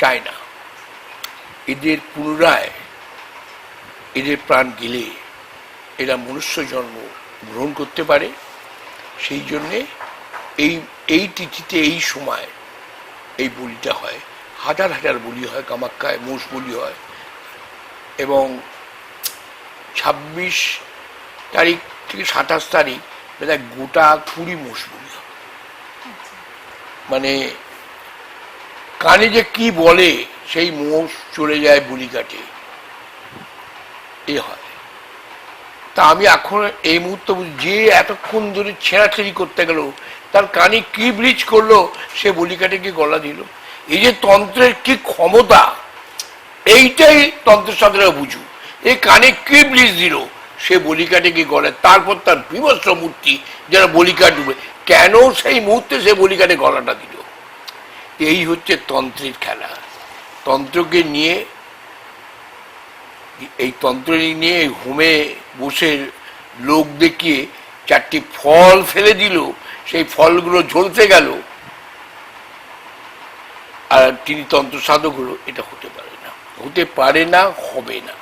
চায় না এদের পুনরায় এদের প্রাণ গেলে এরা মনুষ্য জন্ম গ্রহণ করতে পারে। সেই জন্যে এই এই তিথিতে এই সময় এই বলিটা হয়। হাজার হাজার বলি হয় কামাখ্যায় মোষ বলি হয়। এবং ছাব্বিশ তারিখ থেকে সাতাশ তারিখ গোটা কুড়ি মোষ বলি হয়। মানে কানে যে কি বলে, সেই মোষ চলে যায় বলি কাটে এ হয়। তা আমি এখন এই মুহূর্তে যে এতক্ষণ ধরে ছেঁড়াছেড়ি করতে গেল, তার কানে কি ব্রিজ করল, সে বলিকাটে কি গলা দিল। এই যে তন্ত্রের কি ক্ষমতা, এইটাই তন্ত্রসাধরা বুঝু এই কানে কি ব্রিজ দিল, সে বলিকাটে কি গলায় তারপর তার বিভৎস মূর্তি, যারা বলিকা ডুবে, কেন সেই মুহূর্তে সে বলিকাটে গলাটা দিল? এই হচ্ছে তন্ত্রের খেলা। তন্ত্রকে নিয়ে, এই তন্ত্র নিয়ে হোমে বসে লোক দেখিয়ে চারটি ফল ফেলে দিল, সেই ফলগুলো ঝলতে গেল। আর তিনি তন্ত্র সাধক হলো, এটা হতে পারে না। হতে পারে না, হবে না।